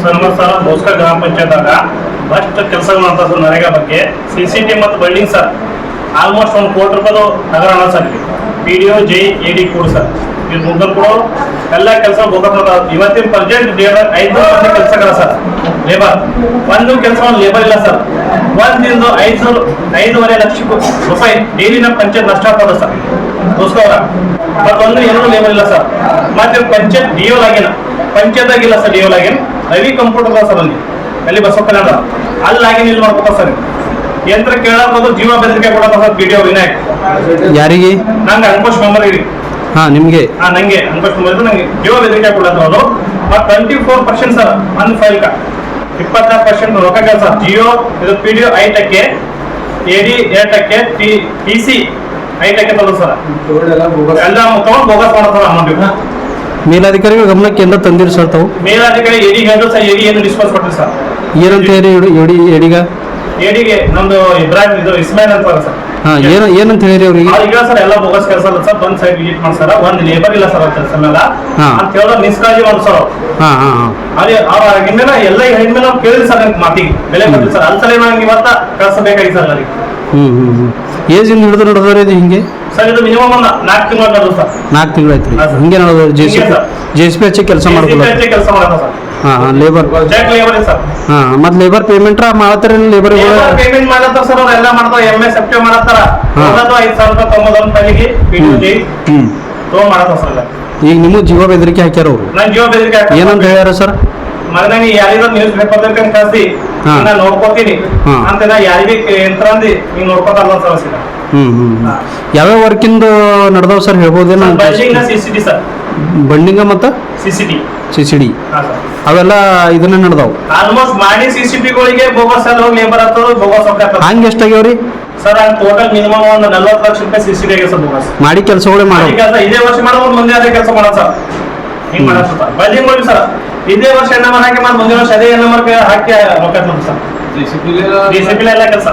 Sir ಮೋಸ್ಕ ಗ್ರಾಮ ಪಂಚಾಯತ್ದಾಗ first ಕೆಲಸಗಳು ಅಂತ ಸರ್ ನರೇಗಾ ಬಗ್ಗೆ. ಸಿ ಸಿ ಟಿ ಮತ್ತು ಬಿಲ್ಡಿಂಗ್ ಸರ್ ಆಲ್ಮೋಸ್ಟ್ ಒಂದು ಕೋಟಿ ರೂಪಾಯಿದು ಹಣ sir P D O J E A D sir ಇದು ಮುಗ್ಗಲ್ ಕೂಡ ಎಲ್ಲ ಕೆಲಸ ಗೋಕರ್ಣ ಇವತ್ತಿನ ಪರ್ಜೆಂಟ್ ಲೇಬರ್ ಐದು ಮಂದಿ ಕೆಲಸಗಳ ಸರ್ ಲೇಬರ್ ಒಂದು ಕೆಲಸ ಒಂದು ಲೇಬರ್ ಇಲ್ಲ ಸರ್ ಒಂದಿಂದ ಐದು ಐದೂವರೆ ಲಕ್ಷ ರೂಪಾಯಿ ಡೈಲಿನ ಪಂಚಾಯತ್ ನಷ್ಟ ಆಗ್ತದೆ ಸರ್ ಬೋಸ್ಕವರ ಮತ್ತೊಂದು ಎರಡು ಲೇಬರ್ ಇಲ್ಲ ಸರ್ ಮತ್ತೆ ಪಂಚಾಯತ್ ಡಿ ಒ ಆಗಿಲ್ಲ ಪಂಚಾಯತ್ ಆಗಿಲ್ಲ ಸರ್ ಡಿ ಲಾಗಿನ್ ಆಗಿಲ್ಲ ರವಿ ಕಂಪ್ಯೂಟರ್ ಅದ ಸರ್ ಅಲ್ಲಿ. ಅಲ್ಲಿ ಕಲ್ಯಾಣ ಅಲ್ಲಿ ಲಾಗಿನ್ ಇಲ್ಲಿ ಮಾಡ್ಕೊತ ಸರ್. ಯಂತ್ರ ಕೇಳಬಹುದು ಜೀವ ಬೆದರಿಕೆ ಕೊಡತ್ತ ಸರ್ ವಿಡಿಯೋ ಡಿ ವಿನಾಯಕ್. ಯಾರಿಗೆ? ನಂಗೆ ಅನ್ಪೋಸ್ಟ್ ಮೆಂಬರ್ ಇರಿ ಹಾ ನಿಮಗೆ? ಹಾ ನಂಗೆ. ಅನ್ಪೋಸ್ಟ್ ಮೆಂಬರ್ ನಂಗೆ ಜೀವ ಬೆದರಿಕೆ ಕೊಡೋದು ಅವರು ಮತ್ತೆ ಟ್ವೆಂಟಿ ಫೋರ್ ಪರ್ಸೆಂಟ್ ಸರ್ ಅನ್ ಫೈಲ್ ಕ. ಇಪ್ಪತ್ತಾರು ಪರ್ಸೆಂಟ್ ರೊಕ್ಕ ಕೆಲಸ ಜಿಯೋ ಇದು ಪಿ ಡಿ ಒ ಐಟಕ್ಕೆ ಎ ಡಿ ಏಟಕ್ಕೆ ಪಿ ಟಿ ಸಿ ಐಟಕ್ಕೆ ತಗೋದು ಸರ್. ಎಲ್ಲ ತಗೊಂಡು ಬೋಗಸ್ ಮಾಡ್ತಾರ ಅಮೌಂಟ್ ಮೇಲಾಧಿಕಾರಿಗಳ ಗಮನಕ್ಕೆ ಎಲ್ಲ ತಂದಿರಿ ಸರ್ ತಾವು? ಮೇಲಾಧಿಕಾರಿ ಎಡಿ ಹೇಳಿದ್ರು ಸರ್ ಎಡಿ ಏನು ಡಿಸ್ಪೋಸ್ ಕೊಟ್ಟಿರಿ ಸರ್. ಏನಂತ ಹೇಳಿ ಎಡಿ- ಎಡಿ ಎಡಿಗ? ಎಡಿಗೆ ನಮ್ದು ಇಬ್ರಾಹಿಂ ಇದು ಇಸ್ಮಾಯಿಲ್ ಅಂತ ಸರ್. ಹಾಂ ಏನು ಏನಂತ ಹೇಳಿರಿ ಅವರಿಗೆ? ಈಗ ಸರ್ ಎಲ್ಲ ಬೋಗಸ್ ಕೆಲಸ ಅಲ್ಲ ಸರ್ ಒಂದ್ ಸೈಡ್ ವಿಸಿಟ್ ಮಾಡ್ಸಾರ ಒಂದ್ ಲೇಬರ್ ಇಲ್ಲ ಸರ್ ಕೆಲಸ ಮೇಲೆ. ಅಂತ ಹೇಳಿದ್ರೆ ನಿಷ್ಕಾಳಜಿ ಒಂದು ಸರ್ ಹಾಂ ಹಾಂ ಅದೇ ಅವ್ರ ಹಿಂದೆ ಎಲ್ಲ ಹೆಣ್ಮೇಲೆ ನಾವು ಕೇಳಿದ್ರಿ ಸರ್ ಮಾತಿಗೆ. ಬೆಲೆ ಕೊಡ್ತೀವಿ ಸರ್. ಅಲ್ಸಲೇ ನಂಗೆ ಇವತ್ತ ಕಳ್ಸಬೇಕಾಗಿ ಸರ್ ನನಗೆ ಹ್ಮ್ ಹ್ಮ್ ಹ್ಞೂ ಏಜಿಂದ ಹಿಡಿದು ನಡೆದವ್ರಿ ಇದು ಹಿಂಗೆ? ಸರ್ ಇದು ಮಿನಿಮಮ್ ಒಂದು ನಾಲ್ಕು ತಿಂಗಳು ಆಯ್ತು. ಹಿಂಗೆ ನಡೆದವ್ರಿ J C B J C B ಹಚ್ಚಿ ಕೆಲಸ ಸರ್. ಹಾಂ ಹಾಂ ಲೇಬರ್ ಹಾಂ ಮತ್ತು ಲೇಬರ್ ಪೇಮೆಂಟ್ ಮಾಡ್ತಾರೆ ಲೇಬರ್ ಪೇಮೆಂಟ್ ಮಾಡತ್ತಾರ ಸರ್ ಎಲ್ಲ ಮಾಡ್ತಾರ. ಎಂ ಎಸ್ ಎಫ್ ಟಿ ಮಾಡತ್ತಾರ. ಐದು ಸಾವಿರ ರೂಪಾಯಿ ತೊಂಬತ್ತೊಂದು ಹ್ಞೂ ಮಾಡತ್ತಾರ ಸರ್ ಈಗ ನಿಮ್ಮ ಜೀವ ಬೆದರಿಕೆ ಹಾಕ್ಯಾರ ಅವರು. ಏನಂತ ಹೇಳ್ಯಾರ ಸರ್? ಮಗನಿಗೆ ಯಾರಿಗೂ ನ್ಯೂಸ್ ಪೇಪರ್ ಕಳಿಸಿ. ನಾನು ನೋಡ್ಕೋತೀನಿ. ಅಂತೆಲ್ಲ ಅಂತ ನಾ ಯಾರಿಗೆ ಯಂತ್ರ ಅಂದಿ ಹಿಂಗ್ ನೋಡ್ಕೋತಲ್ಲ ಸರ್ ಹ್ಮ್ ಹ್ಞೂ ಹ್ಞೂ ಹಾ. ಯಾವ್ಯಾವ ವರ್ಕಿಂದು ನಡೆದವ ಸರ್? ಹೇಳ್ಬೋದೇನು ಬೈಜಿಂಗ್ ಸಿ ಸಿ ಟಿ ಸರ್. ಬಂಡಿಂಗ ಮತ್ತ? C C T C C D ಹಾ ಅವೆಲ್ಲ ಇದನ್ನ ನಡೆದವು. ಆಲ್ಮೋಸ್ಟ್ ಮಾಡಿ ಸಿ ಸಿ ಟಿಗಳಿಗೆ ಬೋಗಸ್ ಎಲ್ಲ ಹೋಗಿ ಲೇಬರ್ ಆಗ್ತದೆ ಬೋಗಸ್ ಹೋಗ್ತಾರೆ ಹಂಗೆ ಎಷ್ಟಾಗ್ಯಾವ್ರಿ? ಸರ್ ಆ ಟೋಟಲ್ ಮಿನಿಮಮ್ ಒಂದು ನಲ್ವತ್ತು ಲಕ್ಷ ರೂಪಾಯಿ ಸಿ ಸಿ ಟಿ ಆಗಿದೆ ಸರ್ ಬೋಗಸ್. ಮಾಡಿ ಕೆಲಸಗಳೇ ಮಾಡಿ. ಕೆಲಸ ಇದೇ ವರ್ಷ ಮಾಡೋ ಮುಂದೆ ಅದೇ ಕೆಲಸ ಮಾಡೋದು ಸರ್. ಹಿಂಗ್ ಸರ್ ಇದೇ ವರ್ಷ ಎಣ್ಣೆ ಹಾಕಿ ಮತ್ತೆ ಮುಂದಿನ ವರ್ಷ ಅದೇ ಎಣ್ಣೆ ಹಾಕಿ ಹಾಕಿ ರೊಕ್ಕ ಸರ್ ಡಿಸಿಪ್ಲಿನ್ ಎಲ್ಲ ಕೆಲಸ